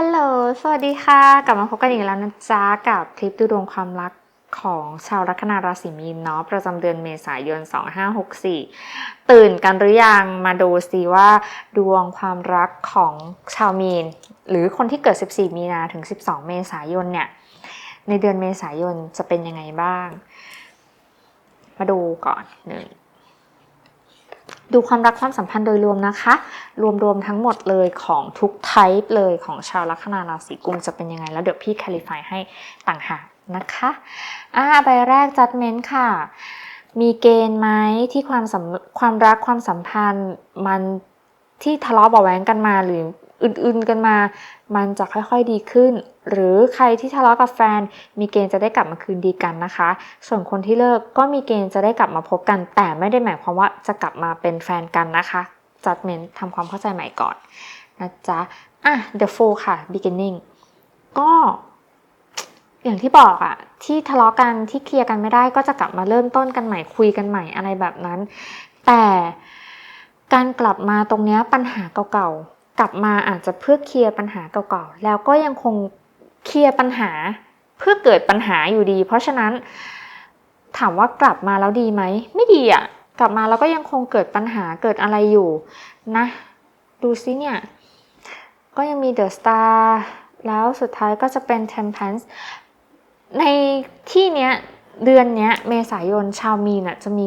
ฮัลโหล สวัสดีค่ะ กลับมาพบกันอีกแล้วนะจ๊ะ กับคลิปดูดวงความรักของชาวลัคนาราศีมีนเนาะประจำเดือนเมษายน 2564 ตื่นกันหรือยังมาดูสิว่าดวงความรักของชาวมีน หรือคนที่เกิด 14 มีนาถึง 12 เมษายนเนี่ย ในเดือนเมษายนจะเป็นยังไงบ้าง มาดูก่อนหนึ่ง ดูความรักความสัมพันธ์โดยรวมนะคะ รวมๆทั้งหมดเลยของทุกไทป์เลยของชาวลัคนาราศีกุมจะเป็นยังไง แล้วเดี๋ยวพี่ clarify ให้ต่างหากนะคะอ่าใบแรก judgment ค่ะ มีเกณฑ์ไหมที่ความสัมความรักความสัมพันธ์มันที่ทะเลาะเบาะแว้งกันมาหรืออื่นๆกันมา มันจะค่อยๆดีขึ้น หรือใครที่ทะเลาะกับแฟน มีเกณฑ์จะได้กลับมาคืนดีกันนะคะ ส่วนคนที่เลิกก็มีเกณฑ์จะได้กลับมาพบกัน แต่ไม่ได้หมายความว่าจะกลับมาเป็นแฟนกันนะคะ judgment ทำความเข้าใจใหม่ก่อนนะจ๊ะอะ the fool ค่ะ beginning ก็อย่างที่บอกอะที่ทะเลาะกันที่เคลียร์กันไม่ได้ก็จะกลับมาเริ่มต้นกันใหม่คุยกันใหม่อะไรแบบนั้น แต่การกลับมาตรงนี้ปัญหาเก่าๆกลับมาอาจจะเพื่อเคลียร์ปัญหาเก่าๆแล้วก็ยังคง เคลียร์ปัญหาเพื่อเกิดปัญหาอยู่ดี เพราะฉะนั้นถามว่ากลับมาแล้วดีไหม ไม่ดีอะกลับมาแล้วก็ยังคงเกิดปัญหาเกิดอะไรอยู่นะ ดูซิเนี่ย ก็ยังมีเดอะสตาร์แล้วสุดท้ายก็จะเป็น Temperance ในที่เนี้ยเดือนเนี้ยเมษายนชาวมีนอะจะมี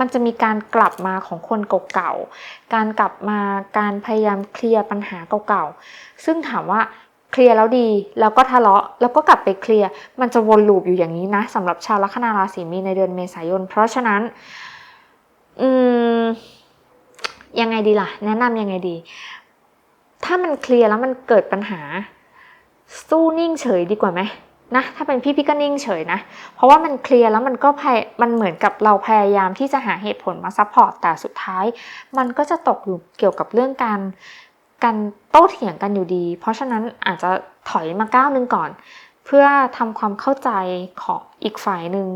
มันจะมีการกลับมาของคนเก่าๆ การกลับมาการพยายามเคลียร์ปัญหาเก่าๆ ซึ่งถามว่า เคลียร์แล้วดีแล้วก็ทะเลาะแล้วก็กลับไปเคลียร์มันจะวนลูปอยู่อย่างนี้นะสำหรับชาวลัคนาราศีมีนในเดือนเมษายน เพราะฉะนั้นอืมยังไงดีล่ะ แนะนำยังไงดี ถ้ามันเคลียร์แล้วมันเกิดปัญหา สู้นิ่งเฉยดีกว่าไหมนะถ้าเป็นพี่พี่ก็นิ่งเฉยนะ เพราะว่ามันเคลียร์แล้วมันก็พยมันเหมือนกับเราพยายามที่จะหาเหตุผลมาซัพพอร์ตแต่สุดท้าย มันก็จะตกอยู่เกี่ยวกับเรื่องการ การโต้เถียงกันอยู่ดี เพราะฉะนั้นอาจจะถอยมาก้าวหนึ่งก่อน เพื่อทำความเข้าใจของอีกฝ่ายหนึ่ง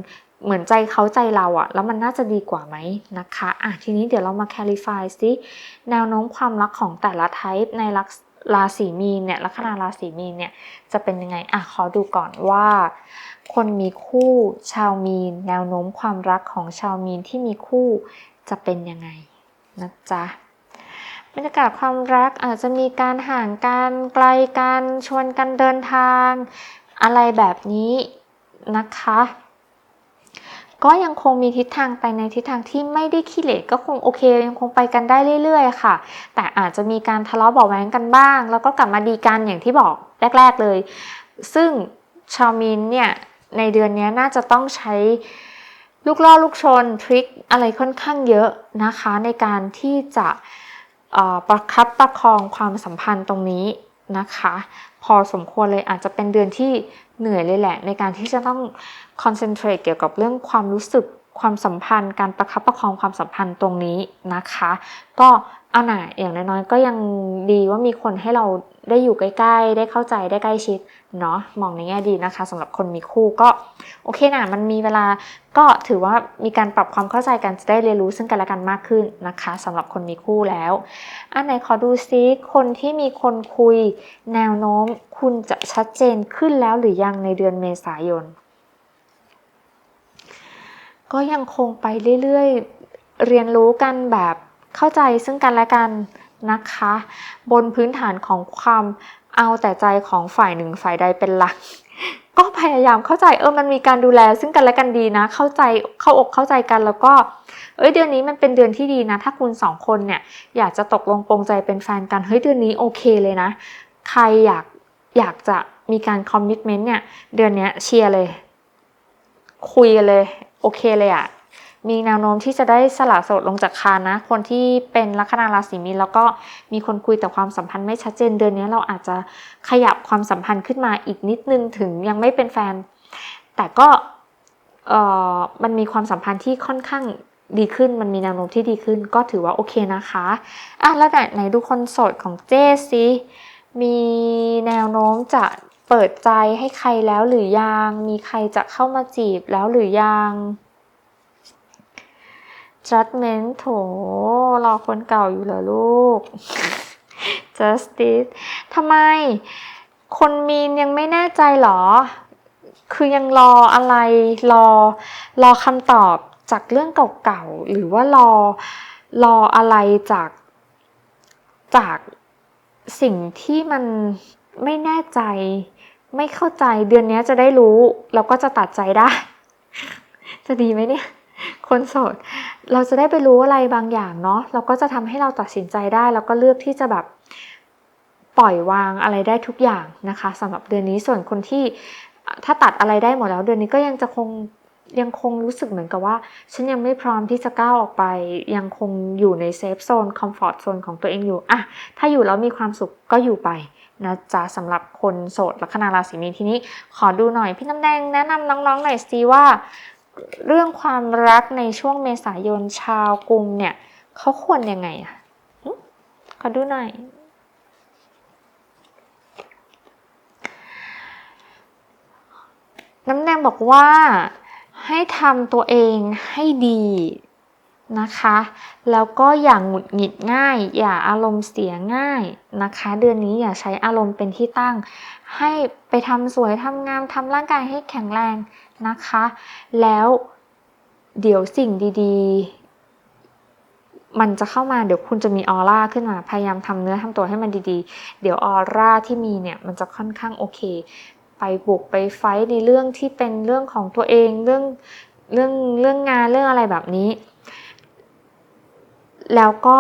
เหมือนใจเขาใจเราอะแล้วมันน่าจะดีกว่าไหมนะคะอะทีนี้เดี๋ยวเรามา clarify ซิแนวโน้มความรักของแต่ละ type ในลักราศีมีนเนี่ยลัคนาราศีมีนเนี่ยจะเป็นยังไงอะขอดูก่อนว่า คนมีคู่ชาวมีน แนวโน้มความรักของชาวมีนที่มีคู่จะเป็นยังไงนะจ๊ะ บรรยากาศความรักอาจจะมีการห่างกันไกลกันชวนกันเดินทาง อะไรแบบนี้นะคะ ก็ยังคงมีทิศทางไปในทิศทางที่ไม่ได้ขี้เหร่ก็คงโอเคยังคงไปกันได้เรื่อย ๆ ค่ะ แต่อาจจะมีการทะเลาะเบาะแว้งกันบ้าง แล้วก็กลับมาดีกันอย่างที่บอกแรก ๆเลย ซึ่งชาวมินเนี่ยในเดือนนี้น่าจะต้องใช้ลูกล่อลูกชนทริคอะไรค่อนข้างเยอะนะคะ ในการที่จะ ประคับประคองความสัมพันธ์ตรงนี้นะคะ พอสมควรเลยอาจจะเป็นเดือนที่เหนื่อยเลยแหละ ในการที่จะต้องคอนเซนเทรตเกี่ยวกับเรื่องความรู้สึกความสัมพันธ์ การประคับประคองความสัมพันธ์ตรงนี้นะคะ ก็เอาหน่าอย่างน้อยๆก็ยังดีว่ามีคนให้เรา ได้อยู่ใกล้ ๆ ได้เข้าใจได้ใกล้ชิดเนาะมองในแง่ดีนะคะสำหรับคนมีคู่ก็โอเคนะมันมีเวลาก็ถือว่ามีการปรับความเข้าใจกันจะได้เรียนรู้ซึ่งกันและกันมากขึ้นนะคะสำหรับคนมีคู่แล้ว อันไหนขอดูซิคนที่มีคนคุยแนวโน้มคุณจะชัดเจนขึ้นแล้วหรือยังในเดือนเมษายน ก็ยังคงไปเรื่อยๆ เรียนรู้กันแบบเข้าใจซึ่งกันและกัน นะคะ บนพื้นฐานของความเอาแต่ใจของฝ่ายหนึ่งฝ่ายใดเป็นหลัก ก็พยายามเข้าใจเออมันมีการดูแล ซึ่งกันและกันดีนะ เข้าใจเข้าอกเข้าใจกันแล้วก็ เอ้ยเดือนนี้มันเป็นเดือนที่ดีนะ ถ้าคุณสองคนเนี่ยอยากจะตกลงปรงใจเป็นแฟนกันเฮ้ยเดือนนี้โอเคเลยนะ ใครอยากอยากจะมีการคอมมิชเมนต์เนี่ยเดือนนี้เชียร์เลย คุยกันเลย โอเคเลยอะ มีแนวโน้มที่จะได้สละโสดลงจากคานนะ คนที่เป็นลัคนาราศีมีนแล้วก็มีคนคุยแต่ความสัมพันธ์ไม่ชัดเจนเดือนนี้เราอาจจะขยับความสัมพันธ์ขึ้นมาอีกนิดนึงถึงยังไม่เป็นแฟน แต่ก็เออมันมีความสัมพันธ์ที่ค่อนข้างดีขึ้นมันมีแนวโน้มที่ดีขึ้นก็ถือว่าโอเคนะคะอะแล้วไหนไหนดูคนโสดของเจสิมีแนวโน้มจะเปิดใจให้ใครแล้วหรือยัง มีใครจะเข้ามาจีบแล้วหรือยัง judgment โถรอคนเก่าอยู่เหรอลูก justice ทำไม คนมีนยังไม่แน่ใจเหรอ คือยังรออะไร รอ รอคำตอบจากเรื่องเก่าๆ หรือว่ารอ รออะไรจาก จากสิ่งที่มันไม่แน่ใจ ไม่เข้าใจ เดือนนี้จะได้รู้แล้วก็จะตัดใจได้ จะดีไหมเนี่ย คนโสด เราจะได้ไปรู้อะไรบางอย่างเนาะเราก็จะทำให้เราตัดสินใจได้ แล้วก็เลือกที่จะแบบปล่อยวางอะไรได้ทุกอย่างนะคะสำหรับเดือนนี้ส่วนคนที่ถ้าตัดอะไรได้หมดแล้วเดือนนี้ก็ยังจะคงยังคงรู้สึกเหมือนกับว่า ฉันยังไม่พร้อมที่จะก้าวออกไป ยังคงอยู่ในเซฟโซนคอมฟอร์ทโซนของตัวเองอยู่อะถ้าอยู่แล้วมีความสุขก็อยู่ไปนะจ๊ะสำหรับคนโสดลัคนาราศีมีนทีนี้ ขอดูหน่อยพี่น้ำแดงแนะนำน้องๆหน่อยสิว่า เรื่องความรักในช่วงเมษายนชาวกรุงเนี่ยเขาควรยังไงอะขอดูหน่อย น้ำแดงบอกว่าให้ทำตัวเองให้ดีนะคะ แล้วก็อย่างหงุดหงิดง่าย อย่าอารมณ์เสียง่ายนะคะ เดือนนี้อย่าใช้อารมณ์เป็นที่ตั้ง ให้ไปทำสวยทำงามทำร่างกายให้แข็งแรงนะคะ แล้วเดี๋ยวสิ่งดีๆ มันจะเข้ามาเดี๋ยวคุณจะมีออร่าขึ้นมา พยายามทำเนื้อทำตัวให้มันดีๆ เดี๋ยวออร่าที่มีเนี่ยมันจะค่อนข้างโอเค ไปบุกไปไฟท์ในเรื่องที่เป็นเรื่องของตัวเองเรื่องเรื่องเรื่องงานเรื่องอะไรแบบนี้ แล้วก็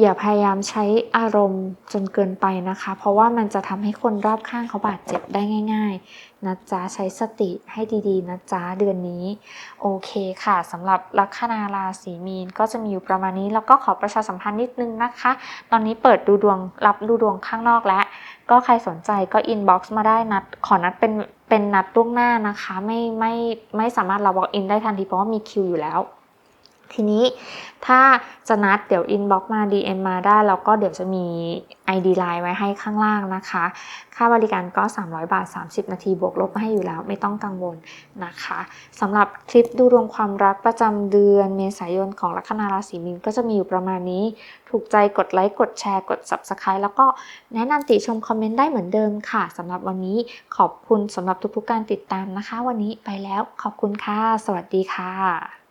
อย่าพยายามใช้อารมณ์จนเกินไปนะคะ เพราะว่ามันจะทำให้คนรอบข้างเขาบาดเจ็บได้ง่าย ๆ นะจ๊ะ ใช้สติให้ดีๆ นะจ๊ะ เดือนนี้ โอเคค่ะสำหรับลัคนาราศีมีนก็จะมีอยู่ประมาณนี้ แล้วก็ขอประชาสัมพันธ์นิดนึงนะคะ ตอนนี้เปิดดูดวงรับดูดวงข้างนอกแล้ว ก็ใครสนใจก็อินบ็อกซ์มาได้นัด ขอนัดเป็นเป็นนัดล่วงหน้านะคะ ไม่ไม่ไม่สามารถเราบอกอินได้ทันทีเพราะว่ามีคิวอยู่แล้ว ทีนี้ถ้าจะนัดเดี๋ยวอินบ็อกมา DM มาได้ แล้วก็เดี๋ยวจะมี ID Line ไว้ให้ข้างล่างนะคะ ค่าบริการก็ 300 บาท 30 นาทีบวกลบมาให้อยู่แล้ว ไม่ต้องกังวลนะคะสำหรับคลิปดูดวงความรักประจำเดือนเมษายนของลัคนาราศีมีนก็จะมีอยู่ประมาณนี้ ถูกใจกดไลค์กดแชร์กด Subscribe แล้วก็แนะนำติชมคอมเมนต์ได้เหมือนเดิมค่ะสำหรับวันนี้ขอบคุณสำหรับทุกๆการติดตามนะคะ วันนี้ไปแล้วขอบคุณค่ะ สวัสดีค่ะ